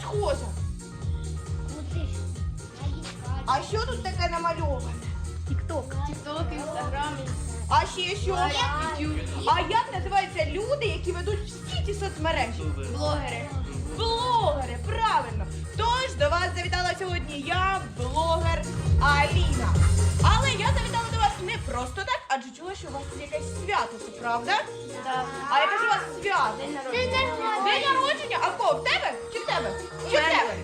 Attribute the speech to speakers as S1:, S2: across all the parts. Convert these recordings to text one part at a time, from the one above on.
S1: Схожа? А що тут таке намальоване?
S2: Тік-ток. Тік-ток, інстаграм.
S1: А ще що? А як називаються люди, які ведуть всі ці соцмережі?
S2: Блогери,
S1: що у вас якесь свято, це правда?
S2: Так.
S1: А яке ж у вас свято?
S2: День народження.
S1: День народження? А в кого? В тебе? Чи в тебе? Чи в тебе?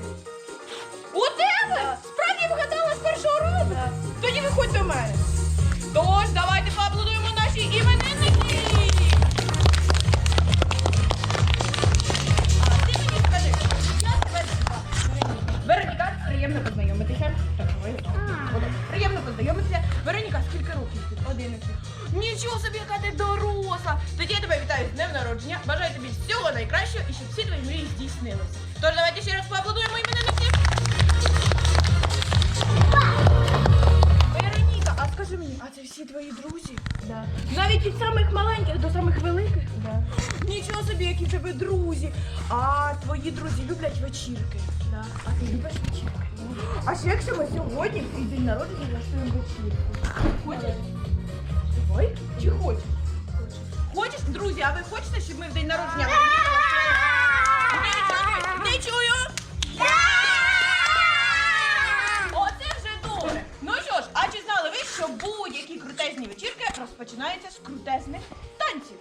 S1: У тебе? Справді вгадала доросла. Тоді я тебе вітаю з днем народження. Бажаю тобі всього найкращого і щоб всі твої мрії здійснилися. Тож давайте ще раз поаплодуємо іменинників. Вероніка, а скажи мені, а це всі твої друзі?
S2: Да.
S1: Навіть від самих маленьких до самих великих?
S2: Да.
S1: Нічого собі, які в тебе друзі. А твої друзі люблять вечірки.
S2: Да. А ти любиш вечірки?
S1: А що якщо ми сьогодні в твій день народження влаштуємо вечірку? Хочеш? Ой, чи хочеш? Хочеш, друзі, а ви хочете, щоб ми в день народження Не чую! Не чую! Оце вже добре. Ну що ж, а чи знали ви, що будь-які крутезні вечірки розпочинаються з крутезних танців?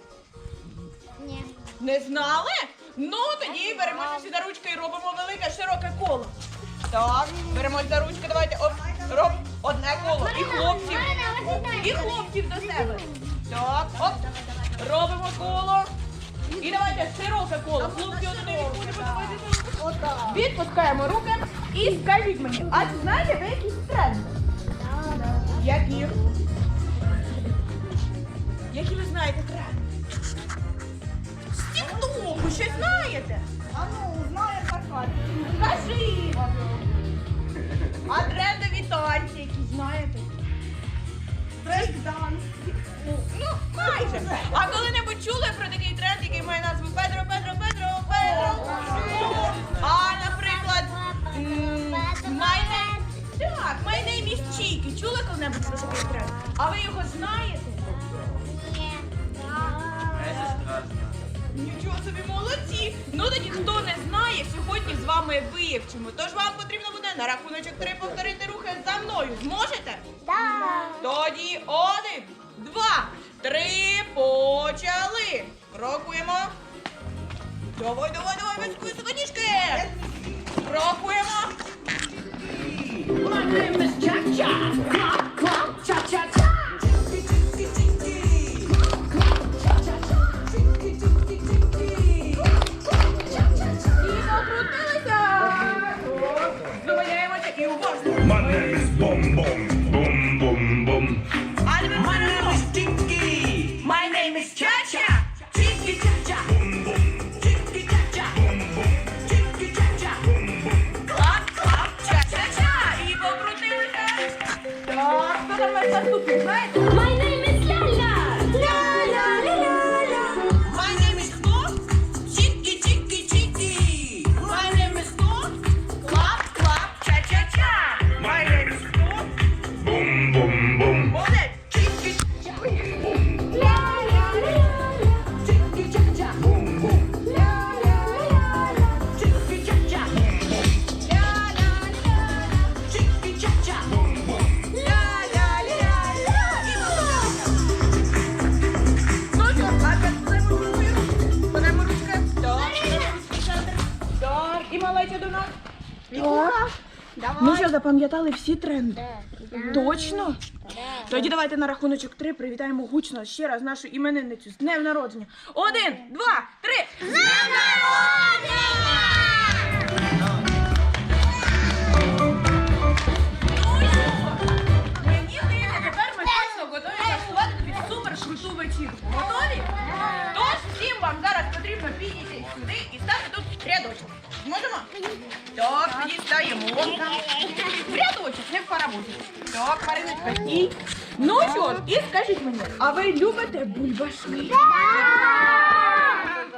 S2: Ні.
S1: Не знали? Ну тоді беремося всі за ручки і робимо велике широке коло. Так, беремось за ручки, давайте оп, роб, одне коло. І хлопців. І хлопців до себе. Так, оп. Робимо коло. І давайте широке коло. Хлопці одне відходимо. Відпускаємо руки і скажіть мені, а чи знаєте ви якісь тренди? Які? Які ви знаєте тренди? З Тіктоку щось знаєте? Коли-небудь про такий тренд? А ви його знаєте? Нічого собі молодці! Ну тоді хто не знає, сьогодні з вами вивчимо. Тож вам потрібно буде на рахуночок три повторити рухи за мною. Зможете? Тоді один, два, три, почали. Крокуємо. Давай, давай, давай, високої сатанішки. Крокуємо.
S3: My
S1: Так, хто там ваш наступний, знаєте? І малеча до нас. Так. ще що, запам'ятали всі тренди? Точно? Тоді давайте на рахуночок три привітаємо гучно ще раз нашу іменинницю з днем народження. Один, два, три. З днем народження! Стаємо. В рядочок, не в паровозі. Так, Мариночка, стій. Ну що ж, і скажіть мені, а ви любите бульбашки?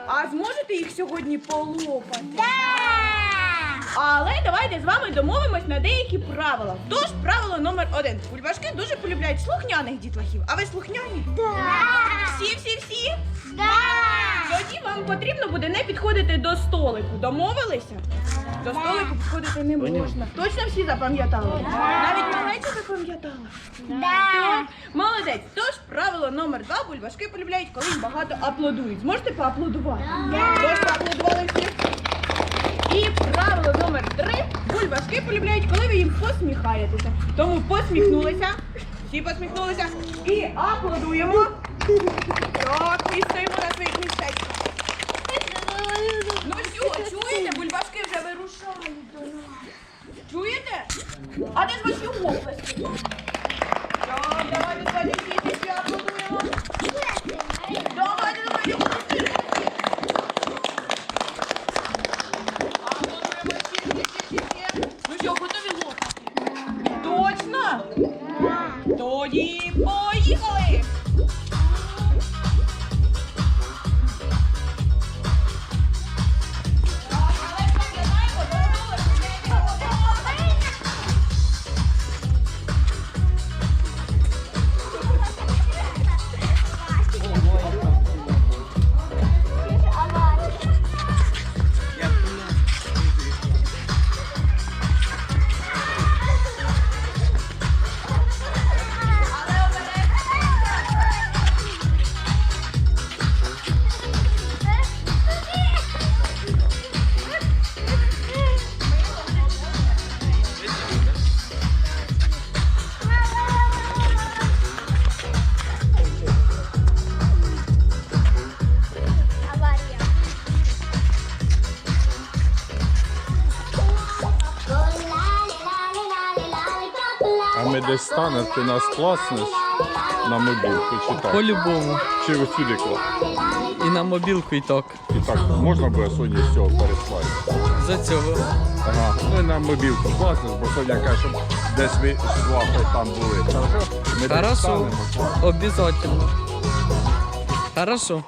S1: А зможете їх сьогодні полопати? Але давайте з вами домовимось на деякі правила. Тож правило номер один. Бульбашки дуже полюбляють слухняних дітлахів. А ви слухняні?
S2: Да.
S1: Всі, всі, всі?
S2: Да.
S1: Тоді вам потрібно буде не підходити до столику. Домовилися? До столику підходити не можна. Точно всі запам'ятали? Навіть малеча запам'ятала. Так, Молодець. Тож правило номер два. Бульбашки полюбляють, коли їм багато аплодують. Зможете поаплодувати? Тож поаплодували всі. І правило номер три. Бульбашки полюбляють, коли ви їм посміхаєтеся. Тому посміхнулися. Всі посміхнулися. І аплодуємо. Так, і стоїмо на своїх місцях. Ну що, чуєте? Бульбашки вже вирушають до нас. Чуєте? А де ж ваші оплески? Так, давайте сьогодні всі всі аплодуємо.
S4: Десь станемо, ти нас класнеш на мобілку чи так?
S5: По-любому.
S4: Чи ось сюди клас?
S5: І на мобілку і так.
S4: І так можна буде Соні з цього переслати?
S5: За цього.
S4: Ага, ну і на мобілку класнеш, бо Соня каже, щоб десь ви з Вахою там були. Ми десь
S5: Хорошо.
S4: станемо.
S5: Обязательно. Хорошо.